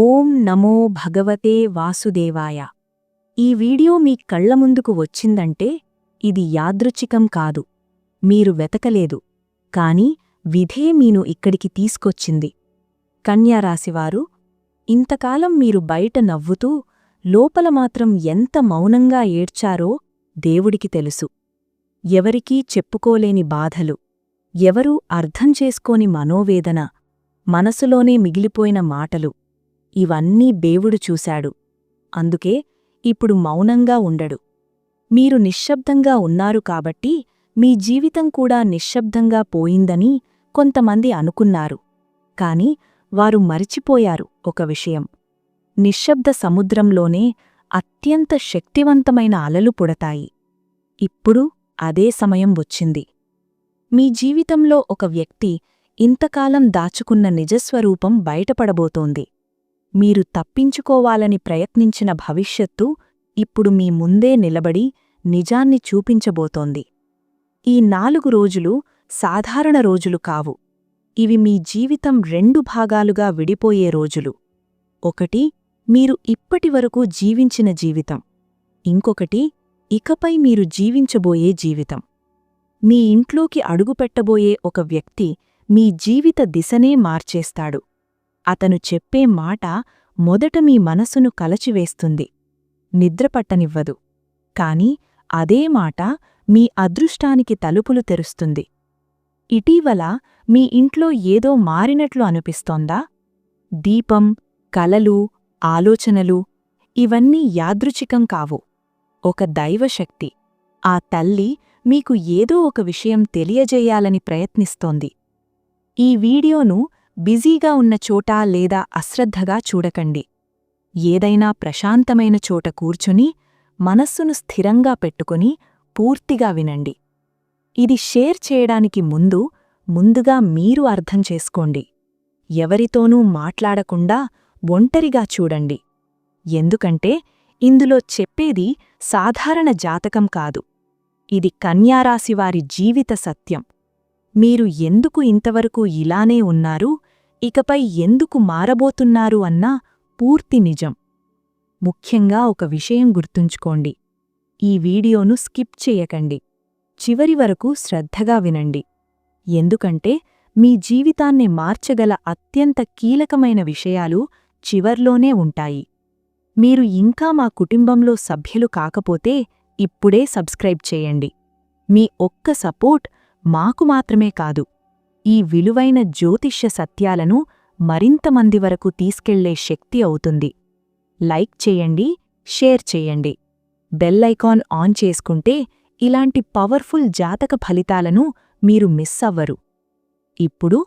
ఓం నమో భగవతే వాసుదేవాయ. ఈ వీడియో మీ కళ్ళ ముందుకు వచ్చిందంటే ఇది యాదృచ్ఛికం కాదు. మీరు వెతకలేదు. కాని విధే మీను ఇక్కడికి తీసుకొచ్చింది. కన్యారాశివారు ఇంతకాలం మీరు బయట నవ్వుతూ లోపల మాత్రం ఎంత మౌనంగా ఏడ్చారో దేవుడికి తెలుసు. ఎవరికీ చెప్పుకోలేని బాధలు. ఎవరూ అర్థం చేసుకోని మనోవేదన మనసులోనే మిగిలిపోయిన మాటలు. ఇవన్నీ దేవుడు చూశాడు. అందుకే ఇప్పుడు మౌనంగా ఉండడు. మీరు నిశ్శబ్దంగా ఉన్నారు కాబట్టి మీ జీవితం కూడా నిశ్శబ్దంగా పోయిందని కొంతమంది అనుకున్నారు. కాని వారు మరిచిపోయారు ఒక విషయం. నిశ్శబ్ద సముద్రంలోనే అత్యంత శక్తివంతమైన అలలు పుడతాయి. ఇప్పుడు అదే సమయం వచ్చింది. మీ జీవితంలో ఒక వ్యక్తి ఇంతకాలం దాచుకున్న నిజస్వరూపం బయటపడబోతోంది. మీరు తప్పించుకోవాలని ప్రయత్నించిన భవిష్యత్తు ఇప్పుడు మీ ముందే నిలబడి నిజాన్ని చూపించబోతోంది. ఈ నాలుగు రోజులు సాధారణ రోజులు కావు. ఇవి మీ జీవితం రెండు భాగాలుగా విడిపోయే రోజులు. ఒకటి మీరు ఇప్పటివరకు జీవించిన జీవితం. ఇంకొకటి ఇకపై మీరు జీవించబోయే జీవితం. మీ ఇంట్లోకి అడుగుపెట్టబోయే ఒక వ్యక్తి మీ జీవిత దిశనే మార్చేస్తాడు. అతను చెప్పే మాట మొదట మీ మనసును కలచివేస్తుంది. నిద్రపట్టనివ్వదు కాని అదే మాట మీ అదృష్టానికి తలుపులు తెరుస్తుంది. ఇటీవల మీ ఇంట్లో ఏదో మారినట్లు అనిపిస్తోందా? దీపం కలలు ఆలోచనలు ఇవన్నీ యాదృచ్ఛికం కావు. ఒక దైవశక్తి. ఆ తల్లి మీకు ఏదో ఒక విషయం తెలియజేయాలని ప్రయత్నిస్తోంది. ఈ వీడియోను బిజీగా ఉన్న చోట లేదా అశ్రద్ధగా చూడకండి. ఏదైనా ప్రశాంతమైన చోట కూర్చుని మనస్సును స్థిరంగా పెట్టుకుని పూర్తిగా వినండి. ఇది షేర్ చేయడానికి ముందు ముందుగా మీరు అర్థం చేసుకోండి. ఎవరితోనూ మాట్లాడకుండా ఒంటరిగా చూడండి. ఎందుకంటే ఇందులో చెప్పేది సాధారణ జాతకం కాదు. ఇది కన్యారాశివారి జీవిత సత్యం. మీరు ఎందుకు ఇంతవరకు ఇలానే ఉన్నారు? ఇకపై ఎందుకు మారబోతున్నారు అన్నా పూర్తి నిజం. ముఖ్యంగా ఒక విషయం గుర్తుంచుకోండి. ఈ వీడియోను స్కిప్ చేయకండి. చివరి వరకు శ్రద్ధగా వినండి. ఎందుకంటే మీ జీవితాన్ని మార్చగల అత్యంత కీలకమైన విషయాలు చివర్లోనే ఉంటాయి. మీరు ఇంకా మా కుటుంబంలో సభ్యులు కాకపోతే ఇప్పుడే సబ్స్క్రైబ్ చేయండి. మీ ఒక్క సపోర్ట్ మాకు మాత్రమే కాదు ఈ విలువైన జ్యోతిష్య సత్యాలను మరింతమంది వరకు తీసుకెళ్ళే శక్తి అవుతుంది. లైక్ చేయండి షేర్ చేయండి. బెల్ ఐకాన్ ఆన్ చేసుకుంటే ఇలాంటి పవర్ఫుల్ జాతక ఫలితాలను మీరు మిస్ అవ్వరు. ఇప్పుడు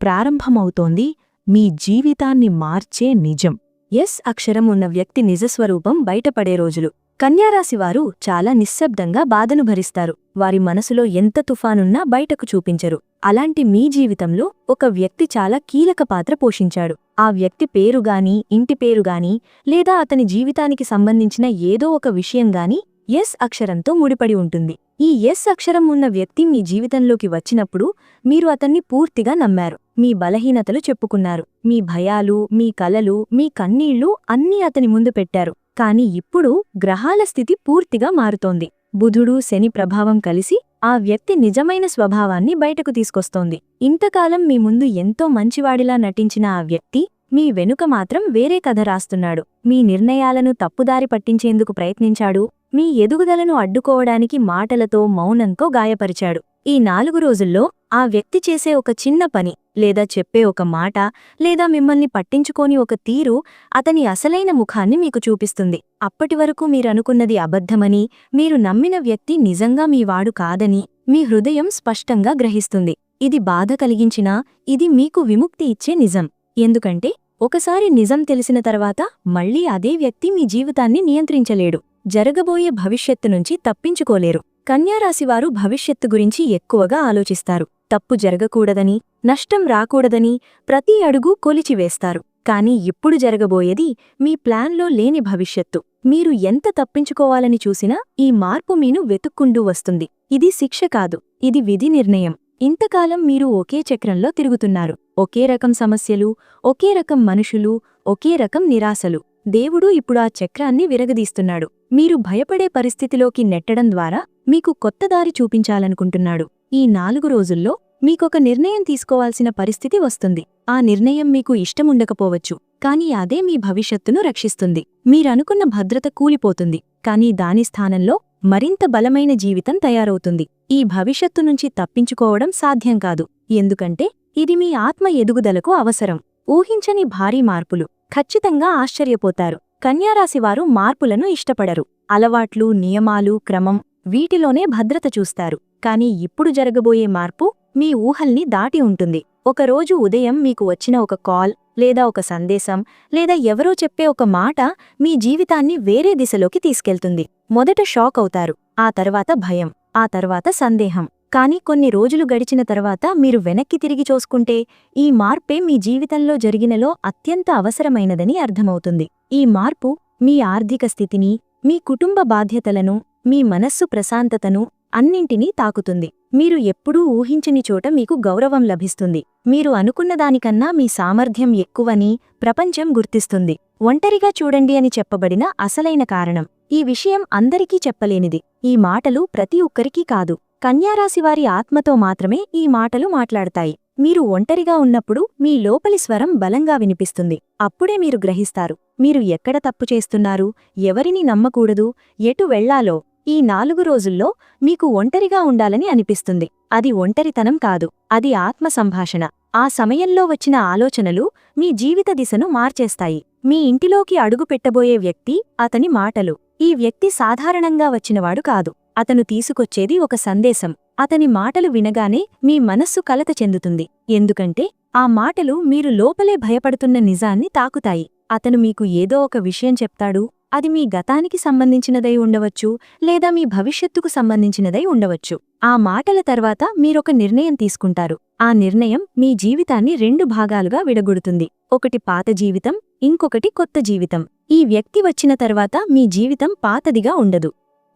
ప్రారంభమవుతోంది మీ జీవితాన్ని మార్చే నిజం. ఎస్ అక్షరం ఉన్న వ్యక్తి నిజస్వరూపం బయటపడే రోజులు. కన్యారాశివారు చాలా నిశ్శబ్దంగా బాధను భరిస్తారు. వారి మనసులో ఎంత తుఫానున్నా బయటకు చూపించరు. అలాంటి మీ జీవితంలో ఒక వ్యక్తి చాలా కీలక పాత్ర పోషించాడు. ఆ వ్యక్తి పేరుగాని ఇంటి పేరుగాని లేదా అతని జీవితానికి సంబంధించిన ఏదో ఒక విషయంగాని ఎస్ అక్షరంతో ముడిపడి ఉంటుంది. ఈ ఎస్ అక్షరం ఉన్న వ్యక్తి మీ జీవితంలోకి వచ్చినప్పుడు మీరు అతన్ని పూర్తిగా నమ్మారు. మీ బలహీనతలు చెప్పుకున్నారు. మీ భయాలు మీ కలలు మీ కన్నీళ్ళు అన్నీ అతని ముందు పెట్టారు. కాని ఇప్పుడు గ్రహాల స్థితి పూర్తిగా మారుతోంది. బుధుడు శని ప్రభావం కలిసి ఆ వ్యక్తి నిజమైన స్వభావాన్ని బయటకు తీసుకొస్తోంది. ఇంతకాలం మీ ముందు ఎంతో మంచివాడిలా నటించిన ఆ వ్యక్తి మీ వెనుక మాత్రం వేరే కథ రాస్తున్నాడు. మీ నిర్ణయాలను తప్పుదారి పట్టించేందుకు ప్రయత్నించాడు. మీ ఎదుగుదలను అడ్డుకోవడానికి మాటలతో మౌనంతో గాయపరిచాడు. ఈ నాలుగు రోజుల్లో ఆ వ్యక్తి చేసే ఒక చిన్న పని లేదా చెప్పే ఒక మాట లేదా మిమ్మల్ని పట్టించుకోని ఒక తీరు అతని అసలైన ముఖాన్ని మీకు చూపిస్తుంది. అప్పటివరకు మీరనుకున్నది అబద్ధమని మీరు నమ్మిన వ్యక్తి నిజంగా మీ వాడు కాదని మీ హృదయం స్పష్టంగా గ్రహిస్తుంది. ఇది బాధ కలిగించినా ఇది మీకు విముక్తి ఇచ్చే నిజం. ఎందుకంటే ఒకసారి నిజం తెలిసిన తర్వాత మళ్ళీ అదే వ్యక్తి మీ జీవితాన్ని నియంత్రించలేడు. జరగబోయే భవిష్యత్తు నుంచి తప్పించుకోలేరు. కన్యారాశివారు భవిష్యత్తు గురించి ఎక్కువగా ఆలోచిస్తారు. తప్పు జరగకూడదని నష్టం రాకూడదని ప్రతి అడుగు కొలిచివేస్తారు. కాని ఇప్పుడు జరగబోయేది మీ ప్లాన్లో లేని భవిష్యత్తు. మీరు ఎంత తప్పించుకోవాలని చూసినా ఈ మార్పు మీను వెతుక్కుంటూ వస్తుంది. ఇది శిక్ష కాదు ఇది విధి నిర్ణయం. ఇంతకాలం మీరు ఒకే చక్రంలో తిరుగుతున్నారు. ఒకే రకం సమస్యలు ఒకే రకం మనుషులు ఒకే రకం నిరాశలు. దేవుడు ఇప్పుడు ఆ చక్రాన్ని విరగదీస్తున్నాడు. మీరు భయపడే పరిస్థితిలోకి నెట్టడం ద్వారా మీకు కొత్త దారి చూపించాలనుకుంటున్నాడు. ఈ నాలుగు రోజుల్లో మీకొక నిర్ణయం తీసుకోవాల్సిన పరిస్థితి వస్తుంది. ఆ నిర్ణయం మీకు ఇష్టముండకపోవచ్చు కానీ అదే మీ భవిష్యత్తును రక్షిస్తుంది. మీరనుకున్న భద్రత కూలిపోతుంది కానీ దాని స్థానంలో మరింత బలమైన జీవితం తయారవుతుంది. ఈ భవిష్యత్తు నుంచి తప్పించుకోవడం సాధ్యం కాదు ఎందుకంటే ఇది మీ ఆత్మ ఎదుగుదలకు అవసరం. ఊహించని భారీ మార్పులు ఖచ్చితంగా ఆశ్చర్యపోతారు. కన్యారాశివారు మార్పులను ఇష్టపడరు. అలవాట్లు నియమాలు క్రమం వీటిలోనే భద్రత చూస్తారు. కానీ ఇప్పుడు జరగబోయే మార్పు మీ ఊహల్ని దాటి ఉంటుంది. ఒకరోజు ఉదయం మీకు వచ్చిన ఒక కాల్ లేదా ఒక సందేశం లేదా ఎవరో చెప్పే ఒక మాట మీ జీవితాన్ని వేరే దిశలోకి తీసుకెళ్తుంది. మొదట షాక్ అవుతారు ఆ తర్వాత భయం ఆ తర్వాత సందేహం. కానీ కొన్ని రోజులు గడిచిన తర్వాత మీరు వెనక్కి తిరిగి చూసుకుంటే ఈ మార్పే మీ జీవితంలో జరిగినలో అత్యంత అవసరమైనదని అర్థమవుతుంది. ఈ మార్పు మీ ఆర్థిక స్థితిని మీ కుటుంబ బాధ్యతలను మీ మనస్సు ప్రశాంతతను అన్నింటినీ తాకుతుంది. మీరు ఎప్పుడూ ఊహించని చోట మీకు గౌరవం లభిస్తుంది. మీరు అనుకున్న దానికన్నా మీ సామర్థ్యం ఎక్కువని ప్రపంచం గుర్తిస్తుంది. ఒంటరిగా చూడండి అని చెప్పబడిన అసలైన కారణం. ఈ విషయం అందరికీ చెప్పలేనిది. ఈ మాటలు ప్రతి ఒక్కరికీ కాదు. కన్యారాశివారి ఆత్మతో మాత్రమే ఈ మాటలు మాట్లాడతాయి. మీరు ఒంటరిగా ఉన్నప్పుడు మీ లోపలి స్వరం బలంగా వినిపిస్తుంది. అప్పుడే మీరు గ్రహిస్తారు. మీరు ఎక్కడ తప్పు చేస్తున్నారు? ఎవరిని నమ్మకూడదు? ఎటు వెళ్ళాలో? ఈ నాలుగు రోజుల్లో మీకు ఒంటరిగా ఉండాలని అనిపిస్తుంది. అది ఒంటరితనం కాదు అది ఆత్మ సంభాషణ ఆ సమయంలో వచ్చిన ఆలోచనలు మీ జీవిత దిశను మార్చేస్తాయి. మీ ఇంటిలోకి అడుగు పెట్టబోయే వ్యక్తి అతని మాటలు. ఈ వ్యక్తి సాధారణంగా వచ్చినవాడు కాదు. అతను తీసుకొచ్చేది ఒక సందేశం. అతని మాటలు వినగానే మీ మనస్సు కలత చెందుతుంది. ఎందుకంటే ఆ మాటలు మీరు లోపలే భయపడుతున్న నిజాన్ని తాకుతాయి. అతను మీకు ఏదో ఒక విషయం చెప్తాడు అది మీ గతానికి సంబంధించినదై ఉండవచ్చు లేదా మీ భవిష్యత్తుకు సంబంధించినదై ఉండవచ్చు. ఆ మాటల తర్వాత మీరొక నిర్ణయం తీసుకుంటారు. ఆ నిర్ణయం మీ జీవితాన్ని రెండు భాగాలుగా విడగొడుతుంది. ఒకటి పాత జీవితం ఇంకొకటి కొత్త జీవితం. ఈ వ్యక్తి వచ్చిన తర్వాత మీ జీవితం పాతదిగా ఉండదు.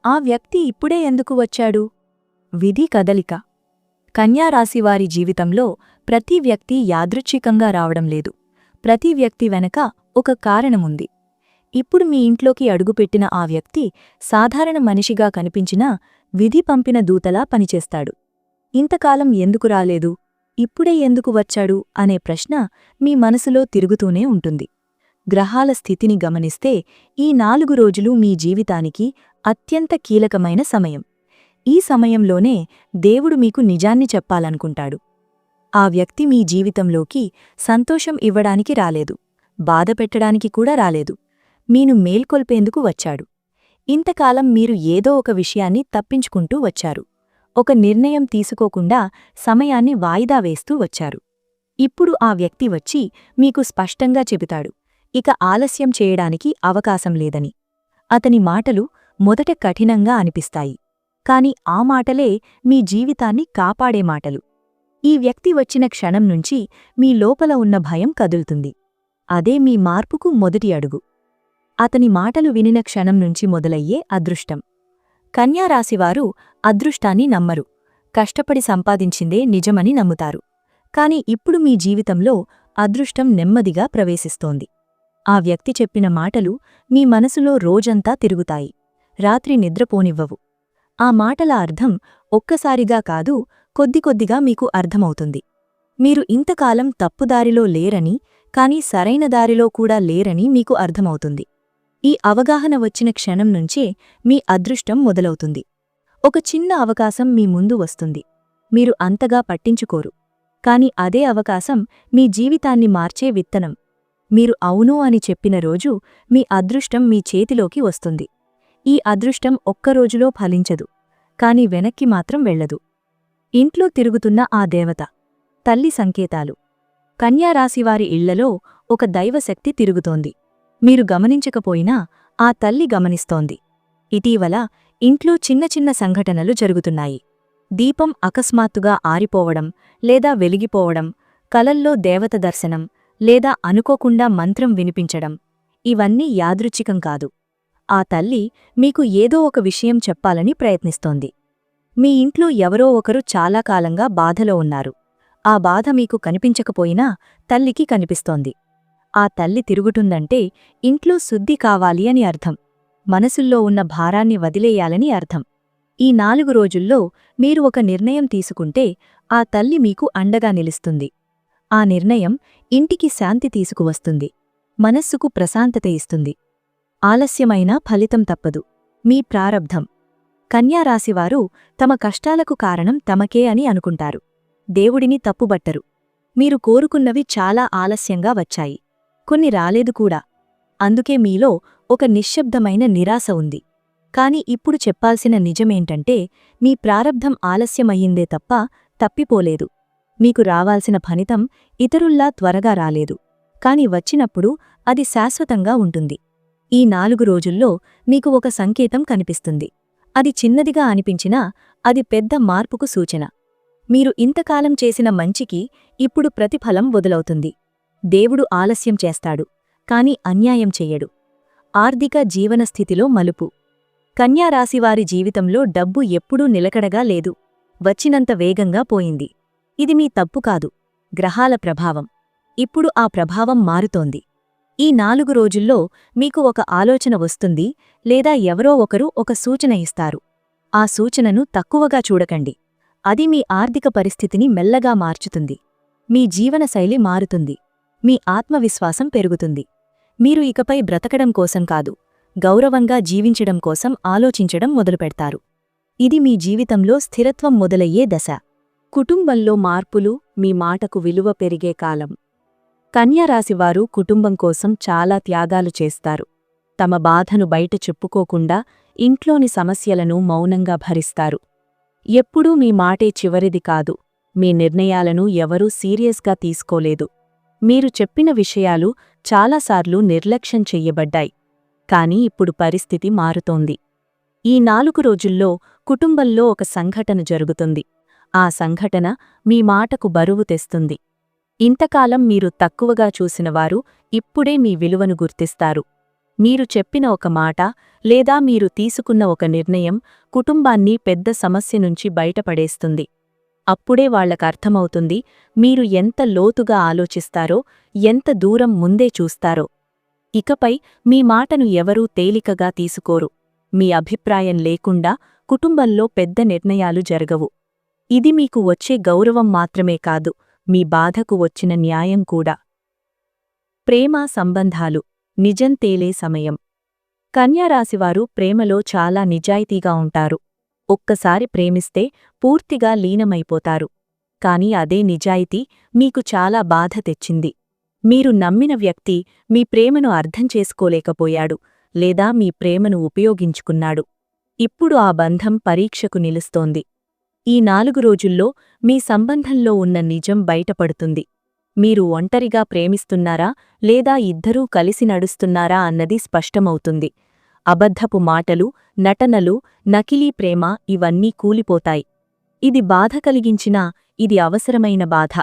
ఆ వ్యక్తి ఇప్పుడే ఎందుకు వచ్చాడు? విధి కదలిక. కన్యారాశివారి జీవితంలో ప్రతి వ్యక్తి యాదృచ్ఛికంగా రావడం లేదు. ప్రతి వ్యక్తి వెనక ఒక కారణముంది. ఇప్పుడు మీ ఇంట్లోకి అడుగుపెట్టిన ఆ వ్యక్తి సాధారణ మనిషిగా కనిపించినా విధి పంపిన దూతలా పనిచేస్తాడు. ఇంతకాలం ఎందుకు రాలేదు? ఇప్పుడే ఎందుకు వచ్చాడు? అనే ప్రశ్న మీ మనసులో తిరుగుతూనే ఉంటుంది. గ్రహాల స్థితిని గమనిస్తే ఈ నాలుగు రోజులు మీ జీవితానికి అత్యంత కీలకమైన సమయం. ఈ సమయంలోనే దేవుడు మీకు నిజాన్ని చెప్పాలనుకుంటాడు. ఆ వ్యక్తి మీ జీవితంలోకి సంతోషం ఇవ్వడానికి రాలేదు. బాధ పెట్టడానికి కూడా రాలేదు. మీను మేల్కొల్పేందుకు వచ్చాడు. ఇంతకాలం మీరు ఏదో ఒక విషయాన్ని తప్పించుకుంటూ వచ్చారు. ఒక నిర్ణయం తీసుకోకుండా సమయాన్ని వాయిదా వేస్తూ వచ్చారు. ఇప్పుడు ఆ వ్యక్తి వచ్చి మీకు స్పష్టంగా చెబుతాడు. ఇక ఆలస్యం చేయడానికి అవకాశం లేదని. అతని మాటలు మొదట కఠినంగా అనిపిస్తాయి. కాని ఆ మాటలే మీ జీవితాన్ని కాపాడే మాటలు. ఈ వ్యక్తి వచ్చిన క్షణం నుంచి మీ లోపల ఉన్న భయం కదులుతుంది. అదే మీ మార్పుకు మొదటి అడుగు. అతని మాటలు వినిన క్షణం నుంచి మొదలయ్యే అదృష్టం. కన్యారాశివారు అదృష్టాన్ని నమ్మరు. కష్టపడి సంపాదించిందే నిజమని నమ్ముతారు. కాని ఇప్పుడు మీ జీవితంలో అదృష్టం నెమ్మదిగా ప్రవేశిస్తోంది. ఆ వ్యక్తి చెప్పిన మాటలు మీ మనసులో రోజంతా తిరుగుతాయి. రాత్రి నిద్రపోనివ్వవు. ఆ మాటల అర్థం ఒక్కసారిగా కాదు కొద్ది కొద్దిగా మీకు అర్థమవుతుంది. మీరు ఇంతకాలం తప్పుదారిలో లేరని కాని సరైన దారిలో కూడా లేరని మీకు అర్థమవుతుంది. ఈ అవగాహన వచ్చిన క్షణం నుంచే మీ అదృష్టం మొదలవుతుంది. ఒక చిన్న అవకాశం మీ ముందు వస్తుంది. మీరు అంతగా పట్టించుకోరు. కాని అదే అవకాశం మీ జీవితాన్ని మార్చే విత్తనం. మీరు అవును అని చెప్పిన రోజు మీ అదృష్టం మీ చేతిలోకి వస్తుంది. ఈ అదృష్టం ఒక్కరోజులో ఫలించదు. కాని వెనక్కి మాత్రం వెళ్ళదు ఇంట్లో తిరుగుతున్న ఆ దేవత. తల్లి సంకేతాలు. కన్యారాశివారి ఇళ్ళలో ఒక దైవశక్తి తిరుగుతోంది. మీరు గమనించకపోయినా ఆ తల్లి గమనిస్తోంది. ఇటీవల ఇంట్లో చిన్న చిన్న సంఘటనలు జరుగుతున్నాయి. దీపం అకస్మాత్తుగా ఆరిపోవడం లేదా వెలిగిపోవడం కలల్లో దేవత దర్శనం లేదా అనుకోకుండా మంత్రం వినిపించడం ఇవన్నీ యాదృచ్ఛికం కాదు. ఆ తల్లి మీకు ఏదో ఒక విషయం చెప్పాలని ప్రయత్నిస్తోంది. మీ ఇంట్లో ఎవరో ఒకరు చాలా కాలంగా బాధలో ఉన్నారు. ఆ బాధ మీకు కనిపించకపోయినా తల్లికి కనిపిస్తోంది. ఆ తల్లి తిరుగుతుందంటే ఇంట్లో శుద్ధి కావాలి అని అర్థం. మనసుల్లో ఉన్న భారాన్ని వదిలేయాలని అర్థం. ఈ నాలుగు రోజుల్లో మీరు ఒక నిర్ణయం తీసుకుంటే ఆ తల్లి మీకు అండగా నిలుస్తుంది. ఆ నిర్ణయం ఇంటికి శాంతి తీసుకువస్తుంది. మనస్సుకు ప్రశాంతత ఇస్తుంది. ఆలస్యమైనా ఫలితం తప్పదు. మీ ప్రారబ్ధం కన్యారాశివారు తమ కష్టాలకు కారణం తమకే అని అనుకుంటారు. దేవుడిని తప్పుబట్టరు. మీరు కోరుకున్నవి చాలా ఆలస్యంగా వచ్చాయి. కొన్ని రాలేదు కూడా. అందుకే మీలో ఒక నిశ్శబ్దమైన నిరాశ ఉంది. కాని ఇప్పుడు చెప్పాల్సిన నిజమేంటంటే మీ ప్రారబ్ధం ఆలస్యమయ్యిందే తప్ప తప్పిపోలేదు. మీకు రావాల్సిన ఫలితం ఇతరుల్లా త్వరగా రాలేదు. కాని వచ్చినప్పుడు అది శాశ్వతంగా ఉంటుంది. ఈ నాలుగు రోజుల్లో మీకు ఒక సంకేతం కనిపిస్తుంది. అది చిన్నదిగా అనిపించినా అది పెద్ద మార్పుకు సూచన. మీరు ఇంతకాలం చేసిన మంచికి ఇప్పుడు ప్రతిఫలం వదులవుతుంది. దేవుడు ఆలస్యం చేస్తాడు కాని అన్యాయం చెయ్యడు. ఆర్థిక జీవనస్థితిలో మలుపు. కన్యారాశివారి జీవితంలో డబ్బు ఎప్పుడూ నిలకడగా లేదు. వచ్చినంత వేగంగా పోయింది. ఇది మీ తప్పు కాదు. గ్రహాల ప్రభావం. ఇప్పుడు ఆ ప్రభావం మారుతోంది. ఈ నాలుగు రోజుల్లో మీకు ఒక ఆలోచన వస్తుంది లేదా ఎవరో ఒకరు ఒక సూచన ఇస్తారు. ఆ సూచనను తక్కువగా చూడకండి. అది మీ ఆర్థిక పరిస్థితిని మెల్లగా మార్చుతుంది. మీ జీవనశైలి మారుతుంది. మీ ఆత్మవిశ్వాసం పెరుగుతుంది. మీరు ఇకపై బ్రతకడం కోసం కాదు గౌరవంగా జీవించడం కోసం ఆలోచించడం మొదలుపెడతారు. ఇది మీ జీవితంలో స్థిరత్వం మొదలయ్యే దశ. కుటుంబంలో మార్పులు మీ మాటకు విలువ పెరిగే కాలం. కన్యారాశివారు కుటుంబం కోసం చాలా త్యాగాలు చేస్తారు. తమ బాధను బయట చెప్పుకోకుండా ఇంట్లోని సమస్యలను మౌనంగా భరిస్తారు. ఎప్పుడూ మీ మాటే చివరిది కాదు మీ నిర్ణయాలను ఎవరూ సీరియస్గా తీసుకోలేదు. మీరు చెప్పిన విషయాలు చాలాసార్లు నిర్లక్ష్యం చెయ్యబడ్డాయి. కాని ఇప్పుడు పరిస్థితి మారుతోంది. ఈ నాలుగు రోజుల్లో కుటుంబంలో ఒక సంఘటన జరుగుతుంది. ఆ సంఘటన మీ మాటకు బరువు తెస్తుంది. ఇంతకాలం మీరు తక్కువగా చూసినవారు ఇప్పుడే మీ విలువను గుర్తిస్తారు. మీరు చెప్పిన ఒక మాట లేదా మీరు తీసుకున్న ఒక నిర్ణయం కుటుంబాన్ని పెద్ద సమస్య నుంచి బయటపడేస్తుంది. అప్పుడే వాళ్ళకర్థమవుతుంది మీరు ఎంత లోతుగా ఆలోచిస్తారో ఎంత దూరం ముందే చూస్తారో. ఇకపై మీ మాటను ఎవరూ తేలికగా తీసుకోరు. మీ అభిప్రాయం లేకుండా కుటుంబంలో పెద్ద నిర్ణయాలు జరగవు. ఇది మీకు వచ్చే గౌరవం మాత్రమే కాదు మీ బాధకు వచ్చిన న్యాయం కూడా. ప్రేమ సంబంధాలు నిజం తేలే సమయం. కన్యారాశివారు ప్రేమలో చాలా నిజాయితీగా ఉంటారు. ఒక్కసారి ప్రేమిస్తే పూర్తిగా లీనమైపోతారు. కాని అదే నిజాయితీ మీకు చాలా బాధ తెచ్చింది. మీరు నమ్మిన వ్యక్తి మీ ప్రేమను అర్థం చేసుకోలేకపోయాడు లేదా మీ ప్రేమను ఉపయోగించుకున్నాడు. ఇప్పుడు ఆ బంధం పరీక్షకు నిలుస్తోంది. ఈ నాలుగు రోజుల్లో మీ సంబంధంలో ఉన్న నిజం బయటపడుతుంది. మీరు ఒంటరిగా ప్రేమిస్తున్నారా లేదా ఇద్దరూ కలిసి నడుస్తున్నారా అన్నది స్పష్టమవుతుంది. అబద్ధపు మాటలు నటనలు నకిలీ ప్రేమ ఇవన్నీ కూలిపోతాయి. ఇది బాధ కలిగించినా ఇది అవసరమైన బాధ.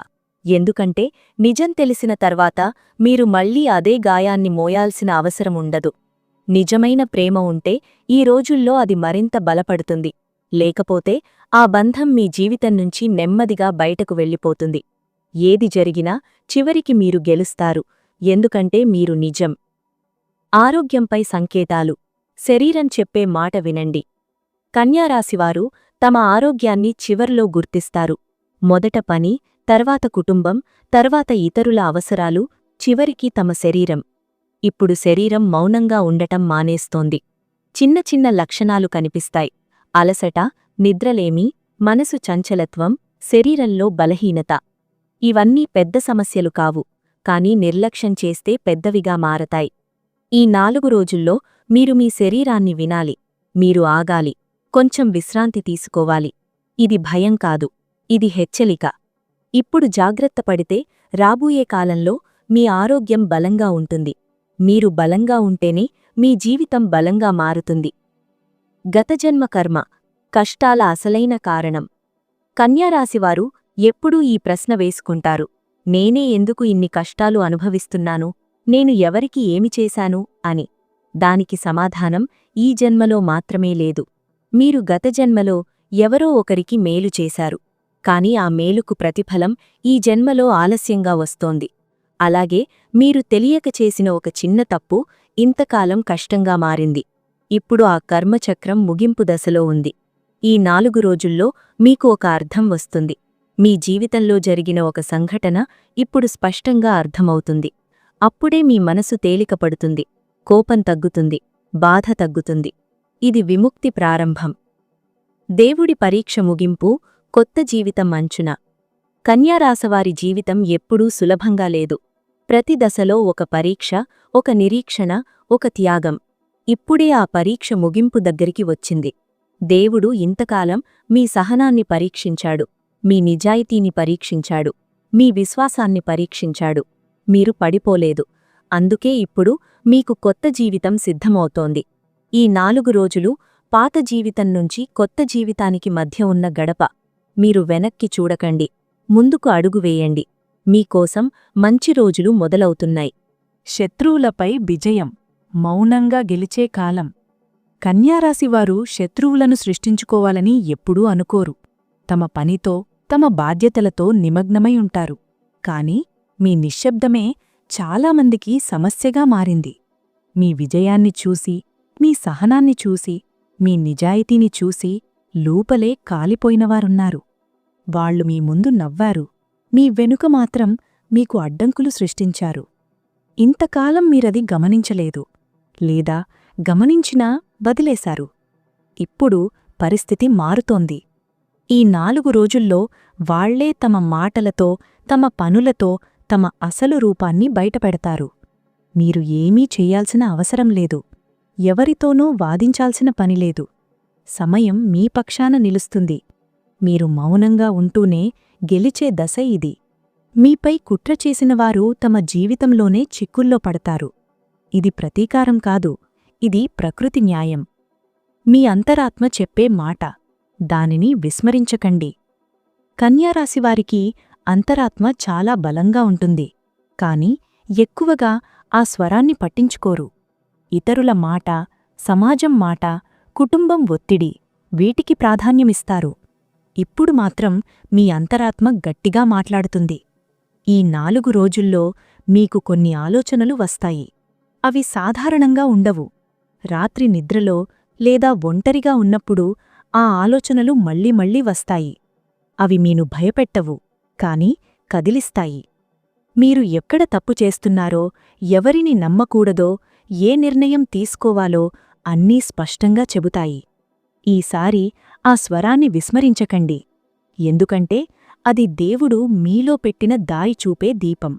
ఎందుకంటే నిజం తెలిసిన తర్వాత మీరు మళ్ళీ అదే గాయాన్ని మోయాల్సిన అవసరముండదు నిజమైన ప్రేమ ఉంటే ఈ రోజుల్లో అది మరింత బలపడుతుంది. లేకపోతే ఆ బంధం మీ జీవితం నుంచి నెమ్మదిగా బయటకు వెళ్ళిపోతుంది. ఏది జరిగినా చివరికి మీరు గెలుస్తారు. ఎందుకంటే మీరు నిజం. ఆరోగ్యంపై సంకేతాలు. శరీరం చెప్పే మాట వినండి. కన్యారాశివారు తమ ఆరోగ్యాన్ని చివర్లో గుర్తిస్తారు. మొదట పని తర్వాత కుటుంబం తర్వాత ఇతరుల అవసరాలు చివరికి తమ శరీరం. ఇప్పుడు శరీరం మౌనంగా ఉండటం మానేస్తోంది. చిన్న చిన్న లక్షణాలు కనిపిస్తాయి. అలసట నిద్రలేమి మనసు చంచలత్వం శరీరంలో బలహీనత. ఇవన్నీ పెద్ద సమస్యలు కావు. కాని నిర్లక్ష్యం చేస్తే పెద్దవిగా మారతాయి. ఈ నాలుగు రోజుల్లో మీరు మీ శరీరాన్ని వినాలి. మీరు ఆగాలి. కొంచెం విశ్రాంతి తీసుకోవాలి. ఇది భయం కాదు. ఇది హెచ్చలిక ఇప్పుడు జాగ్రత్త పడితే రాబోయే కాలంలో మీ ఆరోగ్యం బలంగా ఉంటుంది. మీరు బలంగా ఉంటేనే మీ జీవితం బలంగా మారుతుంది. గతజన్మ కర్మ. కష్టాల అసలైన కారణం. కన్యారాశివారు ఎప్పుడూ ఈ ప్రశ్న వేసుకుంటారు. నేనే ఎందుకు ఇన్ని కష్టాలు అనుభవిస్తున్నాను? నేను ఎవరికి ఏమి చేశాను? అని. దానికి సమాధానం ఈ జన్మలో మాత్రమే లేదు. మీరు గత జన్మలో ఎవరో ఒకరికి మేలు చేశారు. కాని ఆ మేలుకు ప్రతిఫలం ఈ జన్మలో ఆలస్యంగా వస్తోంది. అలాగే మీరు తెలియక చేసిన ఒక చిన్న తప్పు ఇంతకాలం కష్టంగా మారింది. ఇప్పుడు ఆ కర్మచక్రం ముగింపు దశలో ఉంది. ఈ నాలుగు రోజుల్లో మీకు ఒక అర్థం వస్తుంది. మీ జీవితంలో జరిగిన ఒక సంఘటన ఇప్పుడు స్పష్టంగా అర్థమవుతుంది. అప్పుడే మీ మనసు తేలికపడుతుంది. కోపం తగ్గుతుంది బాధ తగ్గుతుంది. ఇది విముక్తి ప్రారంభం. దేవుడి పరీక్ష ముగింపు కొత్త జీవితం అంచున. కన్యారాసవారి జీవితం ఎప్పుడూ సులభంగా లేదు. ప్రతి దశలో ఒక పరీక్ష ఒక నిరీక్షణ ఒక త్యాగం. ఇప్పుడే ఆ పరీక్ష ముగింపు దగ్గరికి వచ్చింది. దేవుడు ఇంతకాలం మీ సహనాన్ని పరీక్షించాడు. మీ నిజాయితీని పరీక్షించాడు. మీ విశ్వాసాన్ని పరీక్షించాడు. మీరు పడిపోలేదు. అందుకే ఇప్పుడు మీకు కొత్త జీవితం సిద్ధమవుతోంది. ఈ నాలుగు రోజులు పాత జీవితం నుంచి కొత్త జీవితానికి మధ్య ఉన్న గడప మీరు వెనక్కి చూడకండి. ముందుకు అడుగు వేయండి. మీకోసం మంచి రోజులు మొదలవుతున్నాయి. శత్రువులపై విజయం మౌనంగా గెలిచే కాలం. కన్యారాశివారు శత్రువులను సృష్టించుకోవాలని ఎప్పుడూ అనుకోరు. తమ పనితో తమ బాధ్యతలతో నిమగ్నమై ఉంటారు. కాని మీ నిశ్శబ్దమే చాలామందికి సమస్యగా మారింది. మీ విజయాన్ని చూసి మీ సహనాన్ని చూసి మీ నిజాయితీని చూసి లోపలే కాలిపోయినవారున్నారు. వాళ్ళు మీ ముందు నవ్వారు. మీ వెనుక మాత్రం మీకు అడ్డంకులు సృష్టించారు. ఇంతకాలం మీరది గమనించలేదు. లేదా గమనించినా వదిలేశారు. ఇప్పుడు పరిస్థితి మారుతోంది. ఈ నాలుగు రోజుల్లో వాళ్ళే తమ మాటలతో తమ పనులతో తమ అసలు రూపాన్ని బయటపెడతారు. మీరు ఏమీ చెయ్యాల్సిన అవసరం లేదు. ఎవరితోనూ వాదించాల్సిన పనిలేదు సమయం మీ పక్షాన నిలుస్తుంది. మీరు మౌనంగా ఉంటూనే గెలిచే దశ ఇది. మీపై కుట్ర చేసినవారు తమ జీవితంలోనే చిక్కుల్లో పడతారు. ఇది ప్రతీకారం కాదు. ఇది ప్రకృతి న్యాయం. మీ అంతరాత్మ చెప్పే మాట. దానిని విస్మరించకండి. కన్యారాశివారికి అంతరాత్మ చాలా బలంగా ఉంటుంది. కాని ఎక్కువగా ఆ స్వరాన్ని పట్టించుకోరు. ఇతరుల మాట సమాజం మాట కుటుంబం ఒత్తిడి వీటికి ప్రాధాన్యమిస్తారు. ఇప్పుడు మాత్రం మీ అంతరాత్మ గట్టిగా మాట్లాడుతుంది. ఈ నాలుగు రోజుల్లో మీకు కొన్ని ఆలోచనలు వస్తాయి. అవి సాధారణంగా ఉండవు. రాత్రి నిద్రలో లేదా ఒంటరిగా ఉన్నప్పుడు ఆ ఆలోచనలు మళ్ళీ మళ్ళీ వస్తాయి. అవి మీను భయపెట్టవు. కాని కదిలిస్తాయి. మీరు ఎక్కడ తప్పు చేస్తున్నారో ఎవరిని నమ్మకూడదో ఏ నిర్ణయం తీసుకోవాలో అన్నీ స్పష్టంగా చెబుతాయి. ఈసారి ఆ స్వరాన్ని విస్మరించకండి. ఎందుకంటే అది దేవుడు మీలో పెట్టిన దాయి చూపే దీపం.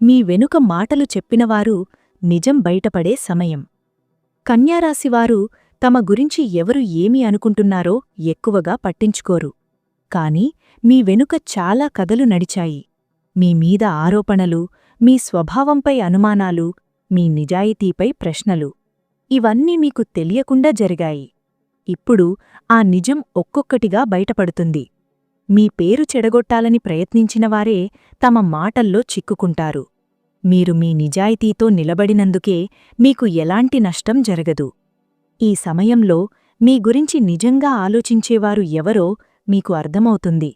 మీ వెనుక మాటలు చెప్పినవారు నిజం బయటపడే సమయం. కన్యారాశివారు తమ గురించి ఎవరు ఏమి అనుకుంటున్నారో ఎక్కువగా పట్టించుకోరు. కాని మీ వెనుక చాలా కథలు నడిచాయి. మీ మీద ఆరోపణలు మీ స్వభావంపై అనుమానాలు మీ నిజాయితీపై ప్రశ్నలు. ఇవన్నీ మీకు తెలియకుండా జరిగాయి. ఇప్పుడు ఆ నిజం ఒక్కొక్కటిగా బయటపడుతుంది. మీ పేరు చెడగొట్టాలని ప్రయత్నించినవారే తమ మాటల్లో చిక్కుకుంటారు. మీరు మీ నిజాయితీతో నిలబడినందుకే మీకు ఎలాంటి నష్టం జరగదు. ఈ సమయంలో మీ గురించి నిజంగా ఆలోచించేవారు ఎవరో మీకు అర్థమవుతుంది.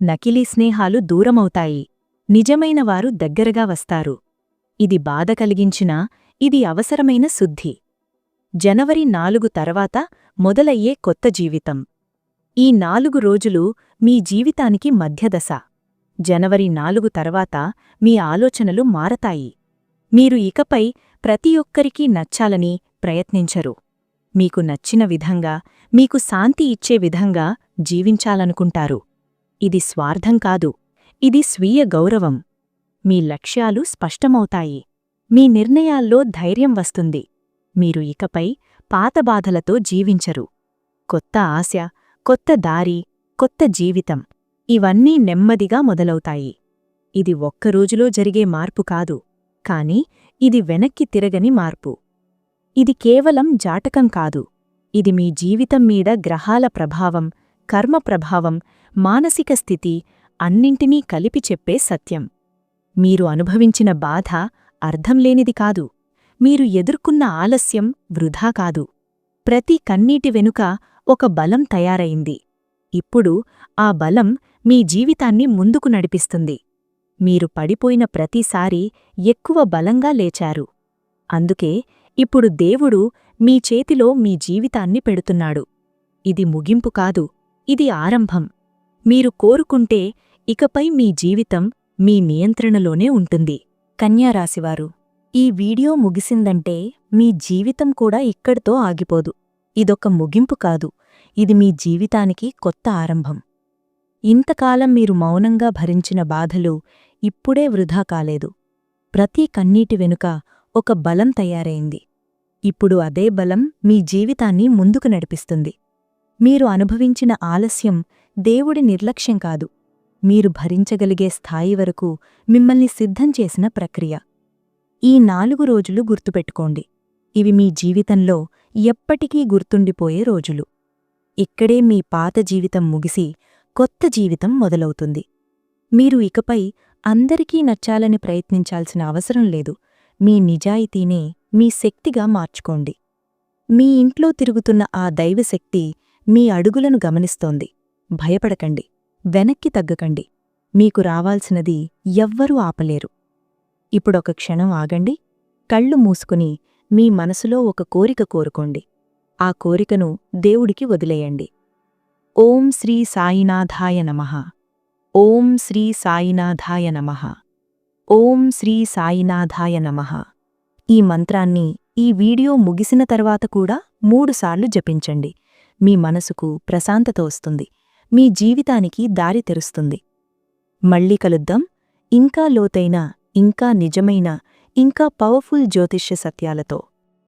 నకిలీ స్నేహాలు దూరమవుతాయి. నిజమైనవారు దగ్గరగా వస్తారు. ఇది బాధ కలిగించినా ఇది అవసరమైన శుద్ధి. జనవరి నాలుగు తర్వాత మొదలయ్యే కొత్త జీవితం. ఈ నాలుగు రోజులు మీ జీవితానికి మధ్యదశ జనవరి నాలుగు తర్వాత మీ ఆలోచనలు మారతాయి. మీరు ఇకపై ప్రతి ఒక్కరికీ నచ్చాలని ప్రయత్నించరు. మీకు నచ్చిన విధంగా మీకు శాంతి ఇచ్చే విధంగా జీవించాలనుకుంటారు. ఇది స్వార్థం కాదు. ఇది స్వీయ గౌరవం. మీ లక్ష్యాలు స్పష్టమవుతాయి. మీ నిర్ణయాల్లో ధైర్యం వస్తుంది. మీరు ఇకపై పాత బాధలతో జీవించరు. కొత్త ఆశ కొత్త దారి కొత్త జీవితం ఇవన్నీ నెమ్మదిగా మొదలవుతాయి. ఇది ఒక్కరోజులో జరిగే మార్పు కాదు. కాని ఇది వెనక్కి తిరగని మార్పు. ఇది కేవలం జాటకం కాదు. ఇది మీ జీవితం మీద గ్రహాల ప్రభావం కర్మ ప్రభావం మానసిక స్థితి అన్నింటినీ కలిపి చెప్పే సత్యం. మీరు అనుభవించిన బాధ అర్థంలేనిది కాదు. మీరు ఎదుర్కొన్న ఆలస్యం వృధా కాదు. ప్రతి కన్నీటి వెనుక ఒక బలం తయారైంది. ఇప్పుడు ఆ బలం మీ జీవితాన్ని ముందుకు నడిపిస్తుంది. మీరు పడిపోయిన ప్రతిసారి ఎక్కువ బలంగా లేచారు. అందుకే ఇప్పుడు దేవుడు మీ చేతిలో మీ జీవితాన్ని పెడుతున్నాడు. ఇది ముగింపు కాదు. ఇది ఆరంభం. మీరు కోరుకుంటే ఇకపై మీ జీవితం మీ నియంత్రణలోనే ఉంటుంది. కన్యారాశివారు ఈ వీడియో ముగిసిందంటే మీ జీవితం కూడా ఇక్కడితో ఆగిపోదు. ఇదొక ముగింపు కాదు. ఇది మీ జీవితానికి కొత్త ఆరంభం. ఇంతకాలం మీరు మౌనంగా భరించిన బాధలు ఇప్పుడే వృధా కాలేదు. ప్రతి కన్నీటి వెనుక ఒక బలం తయారైంది. ఇప్పుడు అదే బలం మీ జీవితాన్ని ముందుకు నడిపిస్తుంది. మీరు అనుభవించిన ఆలస్యం దేవుడి నిర్లక్ష్యం కాదు. మీరు భరించగలిగే స్థాయి వరకు మిమ్మల్ని సిద్ధం చేసిన ప్రక్రియ. ఈ నాలుగు రోజులు గుర్తుపెట్టుకోండి. ఇవి మీ జీవితంలో ఎప్పటికీ గుర్తుండిపోయే రోజులు. ఇక్కడే మీ పాత జీవితం ముగిసి కొత్త జీవితం మొదలవుతుంది. మీరు ఇకపై అందరికీ నచ్చాలని ప్రయత్నించాల్సిన అవసరం లేదు. మీ నిజాయితీనే మీ శక్తిగా మార్చుకోండి. మీ ఇంట్లో తిరుగుతున్న ఆ దైవశక్తి మీ అడుగులను గమనిస్తోంది. భయపడకండి వెనక్కి తగ్గకండి. మీకు రావాల్సినది ఎవ్వరూ ఆపలేరు. ఇప్పుడొక క్షణం ఆగండి కళ్ళు మూసుకుని మీ మనసులో ఒక కోరిక కోరుకోండి. ఆ కోరికను దేవుడికి వదిలేయండి. ఓం శ్రీ సాయినాథాయ నమః. ఓం శ్రీ సాయినాథాయ నమః. ఓం శ్రీ సాయినాథాయ నమః. ఈ మంత్రాన్ని ఈ వీడియో ముగిసిన తర్వాత కూడా మూడుసార్లు జపించండి. మీ మనసుకు ప్రశాంతత వస్తుంది. మీ జీవితానికి దారి తెరుస్తుంది. మళ్ళీ కలుద్దాం. ఇంకా లోతైన ఇంకా నిజమైన ఇంకా పవర్ఫుల్ జ్యోతిష్య సత్యాలతో.